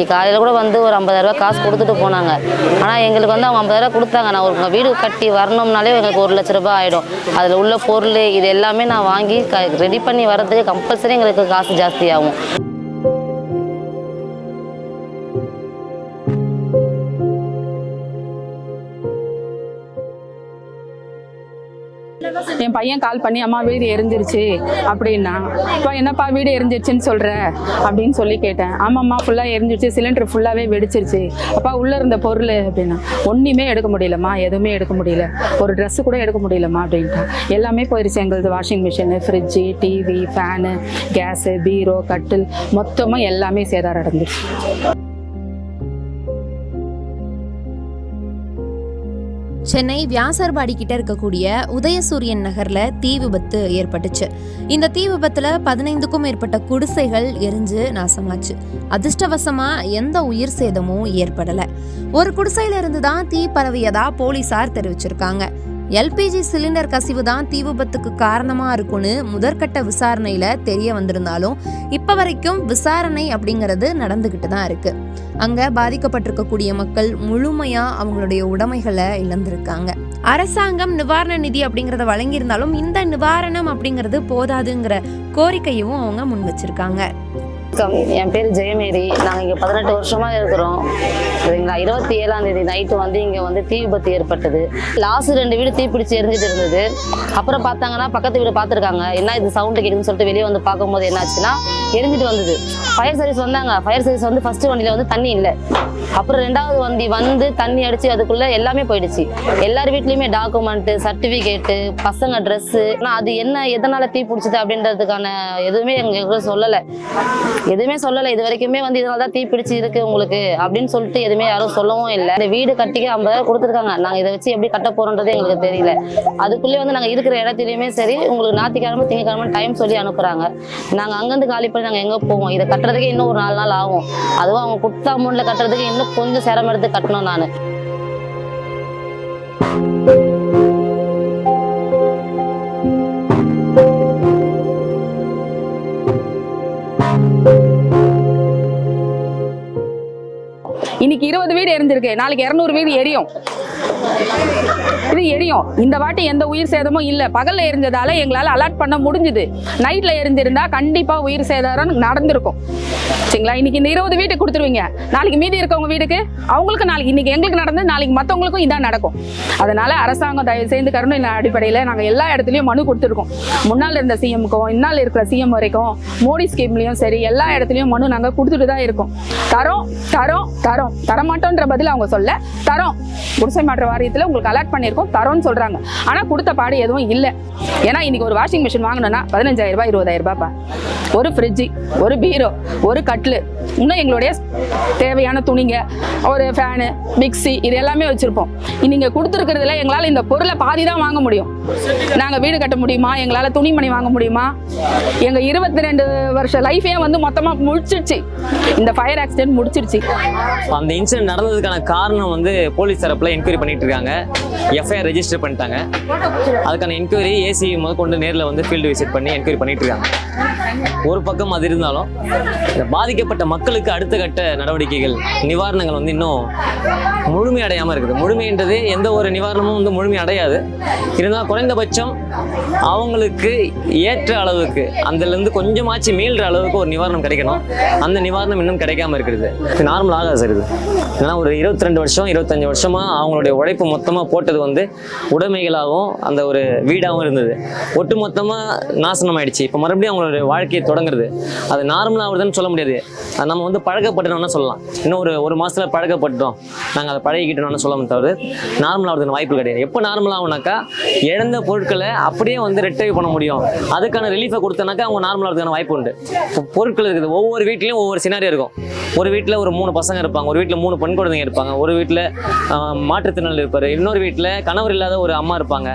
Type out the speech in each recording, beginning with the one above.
இன்னைக்கு காலையில் கூட வந்து ஒரு ஐம்பதாயிரரூபா காசு கொடுத்துட்டு போனாங்க. ஆனால் எங்களுக்கு வந்து அவங்க ஐம்பதாயிரரூபா கொடுத்தாங்க. நான் ஒரு வீடு கட்டி வரணும்னாலே எங்களுக்கு ஒரு லட்ச ரூபாய் ஆகிடும் அதில் உள்ள பொருள் இது எல்லாமே நான் வாங்கி க ரெடி பண்ணி வர்றதுக்கு கம்பல்சரி எங்களுக்கு காசு ஜாஸ்தி என் பையன் கால் பண்ணி அம்மா வீடு எரிஞ்சிருச்சு. அப்படின்னா இப்போ என்னப்பா வீடு எரிஞ்சிருச்சுன்னு சொல்கிற அப்படின்னு சொல்லி கேட்டேன். ஆமாம்மா ஃபுல்லாக எரிஞ்சிருச்சு. சிலிண்டர் ஃபுல்லாகவே வெடிச்சிருச்சு. அப்பா உள்ளே இருந்த பொருள் அப்படின்னா ஒன்றுமே எடுக்க முடியலம்மா. எதுவுமே எடுக்க முடியல. ஒரு ட்ரெஸ்ஸு கூட எடுக்க முடியலம்மா. அப்படின்ட்டா எல்லாமே போயிருச்சு எங்களது washing machine fridge TV fan gas பீரோ கட்டில் மொத்தமாக எல்லாமே சேதாரம் அடைஞ்சிருச்சு. சென்னை வியாசர்பாடி கிட்ட இருக்கக்கூடிய உதயசூரியன் நகர்ல தீ விபத்து ஏற்பட்டுச்சு. இந்த தீ விபத்துல பதினைந்துக்கும் மேற்பட்ட குடிசைகள் எரிஞ்சு நாசமாச்சு. அதிர்ஷ்டவசமா எந்த உயிர் சேதமும் ஏற்படல. ஒரு குடிசையில இருந்து தான் தீ பரவியதா போலீசார் தெரிவிச்சிருக்காங்க. எல்பிஜி சிலிண்டர் கசிவு தான் தீ விபத்துக்கு காரணமா இருக்கும்னு முதற்கட்ட விசாரணையில தெரிய வந்திருந்தாலும் இப்ப வரைக்கும் விசாரணை அப்படிங்கிறது நடந்துகிட்டு தான் இருக்கு. அங்க பாதிக்கப்பட்டிருக்கக்கூடிய மக்கள் முழுமையா அவங்களுடைய உடைமைகளை இழந்திருக்காங்க. அரசாங்கம் நிவாரண நிதி அப்படிங்கறத வழங்கியிருந்தாலும் இந்த நிவாரணம் அப்படிங்கிறது போதாதுங்கிற கோரிக்கையும் அவங்க முன் வச்சிருக்காங்க. வணக்கம். என் பேர் ஜெயமேரி. நாங்கள் இங்கே பதினெட்டு வருஷமாக இருக்கிறோம். சரிங்களா இருபத்தி ஏழாம் தேதி நைட்டு வந்து இங்கே வந்து தீ விபத்து ஏற்பட்டது. லாஸ்ட் ரெண்டு வீடு தீப்பிடிச்சு எரிஞ்சிட்டு இருந்தது. அப்புறம் பார்த்தாங்கன்னா பக்கத்து வீடு பார்த்துருக்காங்க. என்ன இது சவுண்டு கேட்குதுன்னு சொல்லிட்டு வெளியே வந்து பார்க்கும்போது என்னாச்சுன்னா எரிஞ்சிட்டு வந்தது. ஃபயர் சர்வீஸ் வந்தாங்க. ஃபயர் சர்வீஸ் வந்து ஃபஸ்ட்டு வண்டியில் வந்து தண்ணி இல்லை. அப்புறம் ரெண்டாவது வண்டி வந்து தண்ணி அடிச்சு அதுக்குள்ள எல்லாமே போயிடுச்சு. எல்லார் வீட்லயுமே டாக்குமெண்ட் சர்டிபிகேட்டு பசங்க ட்ரெஸ்ஸு ஆனால் அது என்ன எதனால தீ பிடிச்சது அப்படின்றதுக்கான எதுவுமே எங்களுக்கு சொல்லலை. எதுவுமே சொல்லலை. இது வரைக்குமே வந்து இதனால தான் தீ பிடிச்சி இருக்கு உங்களுக்கு அப்படின்னு சொல்லிட்டு எதுவுமே யாரும் சொல்லவும் இல்லை. இந்த வீடு கட்டிக்க ஐம்பதாயிரம் கொடுத்துருக்காங்க. நாங்கள் இதை வச்சு எப்படி கட்ட போறோன்றது எங்களுக்கு தெரியல. அதுக்குள்ளே வந்து நாங்கள் இருக்கிற இடத்துலையுமே சரி உங்களுக்கு ஞாயிற்றுக்கிழமை திங்கக்கிழமை டைம் சொல்லி அனுப்புறாங்க. நாங்கள் அங்கேருந்து காலி பண்ணி நாங்கள் எங்கே போவோம்? இதை கட்டுறதுக்கே இன்னும் ஒரு நாலு நாள் ஆகும். அதுவும் அவங்க கொடுத்த அமௌண்ட்ல கட்டுறதுக்கு இன்னும் கொஞ்சம் சிரமம் எடுத்து கட்டணும் நான். இன்னைக்கு இருபது வீடு எரிஞ்சிருக்கு. நாளைக்கு இரநூறு வீடு எரியும். இது எரியும். இந்த வாட்டி எந்த உயிர் சேதமும் இல்லை. பகல்ல எரிஞ்சதால எங்களால் அலர்ட் பண்ண முடிஞ்சுது. நைட்ல எரிஞ்சிருந்தா கண்டிப்பா உயிர் சேதாரம் நடந்திருக்கும். சரிங்களா? இன்னைக்கு இந்த இருபது வீட்டுக்கு கொடுத்துருவீங்க. நாளைக்கு மீதி இருக்கவங்க வீட்டுக்கு அவங்களுக்கு நாளைக்கு இன்னைக்கு எங்களுக்கு நடந்து நாளைக்கு மற்றவங்களுக்கும் இதான் நடக்கும். அதனால அரசாங்கம் தயவு செய்து கருணை அடிப்படையில் நாங்கள் எல்லா இடத்துலையும் மனு கொடுத்துருக்கோம். முன்னால் இருந்த சிஎம்க்கும் இன்னால் இருக்கிற சிஎம் வரைக்கும் மோடி ஸ்கீம்லையும் சரி எல்லா இடத்துலையும் மனு நாங்கள் கொடுத்துட்டு தான் இருக்கோம். தரோம் தரோம் தரோம். தரமாட்டோன்ற பதில் அவங்க சொல்ல தரோம். குடிசை மாற்ற வாரியத்தில் உங்களுக்கு அலர்ட் பண்ணியிருக்கோம் தரோன்னு சொல்றாங்க. ஆனால் கொடுத்த பாடு எதுவும் இல்லை. ஏன்னா இன்னைக்கு ஒரு வாஷிங் மிஷின் வாங்கணும்னா பதினஞ்சாயிரம் ரூபாய் ஒரு ஃப்ரிட்ஜு ஒரு பீரோ ஒரு கட்லு இன்னும் எங்களுடைய தேவையான துணிங்க ஒரு ஃபேனு மிக்ஸி இது எல்லாமே வச்சுருப்போம். நீங்கள் கொடுத்துருக்கிறதுல எங்களால் இந்த பொருளை பாதி தான் வாங்க முடியும். நாங்கள் வீடு கட்ட முடியுமா? எங்களால் துணிமணி வாங்க முடியுமா? எங்கள் இருபத்தி ரெண்டு வருஷ லைஃபே வந்து மொத்தமாக முடிச்சிடுச்சு இந்த ஃபயர் ஆக்சிடென்ட் முடிச்சிருச்சு. அந்த இன்சிடென்ட் நடந்ததுக்கான காரணம் வந்து போலீஸ் தரப்பில் என்கொயரி பண்ணிட்டு இருக்காங்க எஃப்ஐஆர் ரெஜிஸ்டர் பண்ணிட்டாங்க. அதுக்கான என்கொயரி ஏசி முதற்கொண்டு நேரில் வந்து ஃபீல்டு விசிட் பண்ணி என்கொயரி பண்ணிட்டு இருக்காங்க ஒரு பக்கம் அது இருந்தாலும் இந்த பாதிக்கப்பட்ட மக்களுக்கு அடுத்த கட்ட நடவடிக்கைகள் நிவாரணங்கள் வந்து இன்னும் முழுமை அடையாமல் இருக்குது. முழுமைன்றது எந்த ஒரு நிவாரணமும் வந்து முழுமை அடையாது. இருந்தாலும் குறைந்தபட்சம் அவங்களுக்கு ஏற்ற அளவுக்கு அதுலேருந்து கொஞ்சமாச்சு மீள்ற அளவுக்கு ஒரு நிவாரணம் கிடைக்கணும். அந்த நிவாரணம் இன்னும் கிடைக்காம இருக்கிறது இது நார்மல் ஆகாது சார் இது. ஏன்னா ஒரு இருபத்தி ரெண்டு வருஷம் இருபத்தஞ்சு வருஷமாக அவங்களுடைய உழைப்பு மொத்தமாக போட்டது வந்து உடைமைகளாகவும் அந்த ஒரு வீடாகவும் இருந்தது. ஒட்டு மொத்தமாக நாசனம் ஆயிடுச்சு இப்போ மறுபடியும் அவங்களுடைய வாழ்க்கையை தொடங்குறது. அது நார்மல் ஆகுதுன்னு சொல்ல முடியாது. நம்ம வந்து பழக்கப்பட்டோம்னா சொல்லலாம். இன்னும் ஒரு ஒரு மாசத்துல பழக்கப்பட்டோம் நாங்கள் அதை பழகிக்கிட்டோம்னு சொல்ல தவிர நார்மல் ஆகுறதுக்கு வாய்ப்பு கிடையாது. எப்போ நார்மல் ஆகுனாக்கா இழந்த பொருட்களை அப்படியே வந்து ரெட்டைவ் பண்ண முடியும். அதுக்கான ரிலீஃபை கொடுத்தனாக்கா அவங்க நார்மல் ஆகிறதுக்கான வாய்ப்பு உண்டு. பொருட்கள் இருக்குது. ஒவ்வொரு வீட்லேயும் ஒவ்வொரு சினாரியோ இருக்கும். ஒரு வீட்டில் ஒரு மூணு பசங்க இருப்பாங்க. ஒரு வீட்டில் மூணு பெண் குழந்தைங்க இருப்பாங்க. ஒரு வீட்டில் மாற்றுத்திறனாளி இருப்பார். இன்னொரு வீட்டில் கணவர் இல்லாத ஒரு அம்மா இருப்பாங்க.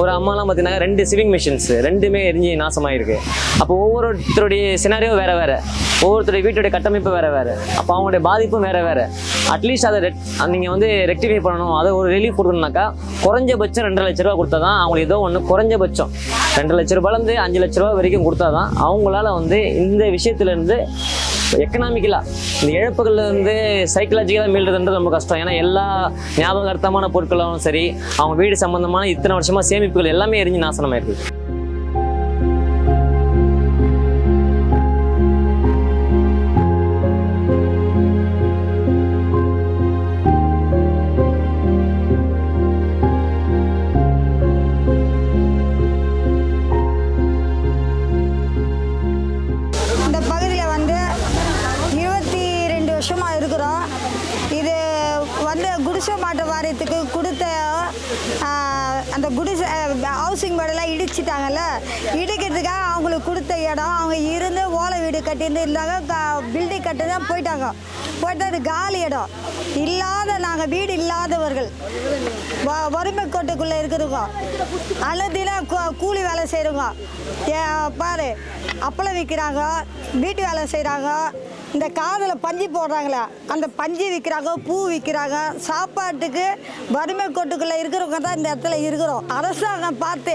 ஒரு அம்மாலாம் பார்த்தீங்கன்னா ரெண்டு சிவிங் மிஷின்ஸ் ரெண்டுமே எரிஞ்சு நாசமாயிருக்கு. அப்போ ஒவ்வொருத்தருடைய சினாரியோ வேறு வேறு. ஒவ்வொருத்தருடைய வீட்டுடைய கட்டமைப்பு வேறு வேறு. அப்போ அவங்களுடைய பாதிப்பும் வேறு வேறு. அட்லீஸ்ட் அதை ரெட் நீங்கள் வந்து ரெக்டிஃபை பண்ணணும். அதை ஒரு ரிலீஃப் கொடுக்கணும்னாக்கா குறைஞ்சபட்சம் ரெண்டரை லட்ச ரூபா கொடுத்தா தான் அவங்களுக்கு ஏதோ ஒன்று குறைஞ்சபட்சம். ரெண்டு லட்ச ரூபாயிலேருந்து அஞ்சு லட்ச ரூபா வரைக்கும் கொடுத்தா தான் அவங்களால வந்து இந்த விஷயத்துலேருந்து எக்கனாமிக்கலாக இந்த இழப்புகள்லேருந்து சைக்கலாஜிக்கலாக மீள்றதுன்றது ரொம்ப கஷ்டம். ஏன்னா எல்லா ஞாபகார்த்தமான பொருட்களும் சரி அவங்க வீடு சம்மந்தமான இத்தனை வருஷமாக சேமிப்புகள் எல்லாமே எரிஞ்சு நாசனமாக இருக்குது அந்த குடிசை ஹவுசிங் போர்டெல்லாம் இடிச்சிட்டாங்கல்ல? இடிக்கிறதுக்காக அவங்களுக்கு கொடுத்த இடம் அவங்க இருந்து ஓலை வீடு கட்டியிருந்து இருந்தாங்க பில்டிங் கட்டி தான் போயிட்டாங்க. போயிட்டு அது காலி இடம். இல்லாத நாங்கள் வீடு இல்லாதவர்கள். வ- வறுமை கோட்டுக்குள்ளே இருக்கிறவங்க அல்லதில கூலி வேலை செய்கிறவங்க பாரு அப்பளம் விற்கிறாங்க வீட்டு வேலை செய்கிறாங்க இந்த காதில் பஞ்சு போடுறாங்களே அந்த பஞ்சு விற்கிறாங்க பூ விற்கிறாங்க சாப்பாட்டுக்கு வறுமை கோட்டுக்குள்ளே இருக்கிறவங்க தான் இந்த இடத்துல இருக்கிறோம். அரசாங்கம் பார்த்து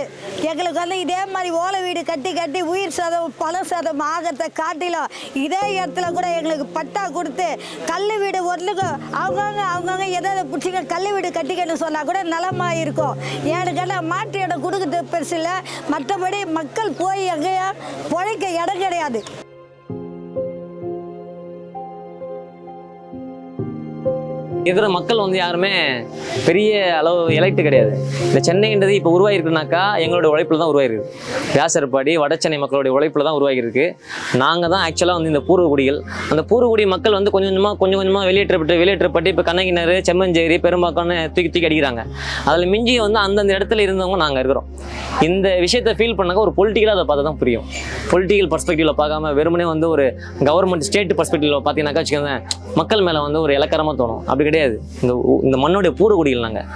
எங்களுக்கு வந்து இதே மாதிரி ஓலை வீடு கட்டி கட்டி உயிர் சதம் பல சதம் ஆகிறத காட்டிலும் இதே இடத்துல கூட எங்களுக்கு பட்டா கொடுத்து கல் வீடு ஒன்றுக்கு அவங்கவுங்க அவங்கவுங்க எதை பிடிச்சிங்க கல் வீடு கட்டிக்கன்னு சொன்னால் கூட நலமாக இருக்கும். ஏன்னு மாட்டு இடம் கொடுக்குறது பெருசு இல்லை மற்றபடி மக்கள் போய் எங்கேயா பிழைக்க இடம் கிடையாது. இருக்கிற மக்கள் வந்து யாருமே பெரிய அளவு எலைட்டு கிடையாது. இந்த சென்னைன்றது இப்போ உருவாகிருக்குனாக்கா எங்களோட உழைப்பில் தான் உருவாகிருக்கு. வியாசர்பாடி வட சென்னை மக்களுடைய உழைப்பில் தான் உருவாகிருக்கு. நாங்கள் தான் ஆக்சுவலாக வந்து இந்த பூர்வகுடிகள். அந்த பூர்வகுடி மக்கள் வந்து கொஞ்சம் கொஞ்சமாக கொஞ்சம் கொஞ்சமாக வெளியேற்றப்பட்டு வெளியேற்றப்பட்டு இப்போ கண்ணகிணறு செம்மஞ்சேரி பெரும்பாக்கம்னு தூக்கி தூக்கி அடிக்கிறாங்க. அதில் மிஞ்சி வந்து அந்தந்த இடத்துல இருந்தவங்க நாங்கள் இருக்கிறோம். இந்த விஷயத்தை ஃபீல் பண்ணாக்க ஒரு பொலிட்டிக்கலாக அதை பார்த்தா தான் புரியும். பொலிட்டிக்கல் பர்ஸ்பெக்டிவில் பார்க்காம வெறுமனே வந்து ஒரு கவர்மெண்ட் ஸ்டேட் பர்ஸ்பெக்டிவில் பார்த்தீங்கன்னாக்கா வச்சுக்கோங்க மக்கள் மேலே வந்து ஒரு இலக்கரமாக தோணும். அப்படி கிடையாது. இந்த இந்த மண்ணுடைய பூரக்குடிகள் நாங்கள்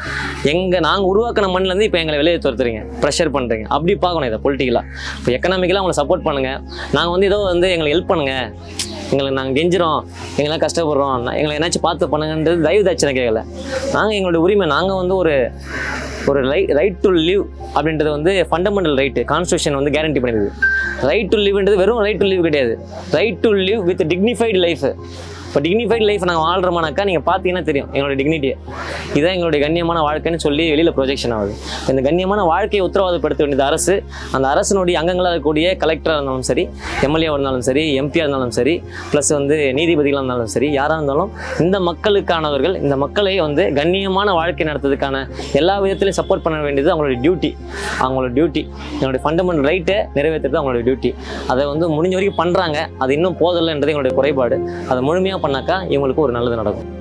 எங்கள் நாங்கள் உருவாக்கின மண்ணிலேருந்து இப்போ எங்களை வெளியே துரத்துறீங்க. ப்ரெஷர் பண்ணுறீங்க அப்படி பார்க்கணும் இதை பொலிட்டிக்கலாக இப்போ எக்கனாமிக்கலாக அவங்களை சப்போர்ட் பண்ணுங்கள் நாங்கள் வந்து ஏதோ வந்து எங்களை ஹெல்ப் பண்ணுங்கள் எங்களை நாங்கள் கெஞ்சிரோம் எங்களாம் கஷ்டப்படுறோம். எங்களை என்னாச்சும் பார்த்து பண்ணுங்கன்றது தயவு தாட்சணை கேட்கல நாங்கள் எங்களுடைய உரிமை நாங்கள் வந்து ஒரு ஒரு ரை ரைட் டு லிவ் அப்படின்றது வந்து ஃபண்டமெண்டல் ரைட்டு கான்ஸ்டியூஷன் வந்து கேரண்டி பண்ணிடுது. ரைட் டு லிவ்ன்றது வெறும் ரைட் டு லிவ் கிடையாது. Right to live with dignified life இப்போ டிக்னிஃபைட் லைஃப் நாங்கள் வாழ்கிறோமானாக்கா நீங்கள் பார்த்தீங்கன்னா தெரியும் எங்களோட டிக்னிட்டியை இதான் எங்களுடைய கண்ணியமான வாழ்க்கைன்னு சொல்லி வெளியில் ப்ரொஜெக்ஷன் ஆகுது. இந்த கண்ணியமான வாழ்க்கையை உத்தரவாதப்படுத்த வேண்டியது அரசு. அந்த அரசினுடைய அங்கங்களாக இருக்கக்கூடிய கலெக்டராக இருந்தாலும் சரி எம்எல்ஏ இருந்தாலும் சரி எம்பியாக இருந்தாலும் சரி ப்ளஸ் வந்து நீதிபதிகளாக இருந்தாலும் சரி யாராக இருந்தாலும் இந்த மக்களுக்கானவர்கள் இந்த மக்களை வந்து கண்ணியமான வாழ்க்கை நடத்துறதுக்கான எல்லா விதத்திலையும் சப்போர்ட் பண்ண வேண்டியது அவங்களுடைய டியூட்டி அவங்களோட டியூட்டி என்னுடைய ஃபண்டமெண்டல் ரைட்டை நிறைவேற்றுறது அவங்களுடைய டியூட்டி அதை வந்து முடிஞ்ச வரைக்கும் பண்ணுறாங்க அது இன்னும் போதலைன்றது எங்களுடைய குறைபாடு. அதை முழுமையாக பண்ணாக்கா இவங்களுக்கு ஒரு நல்லது நடக்கும்.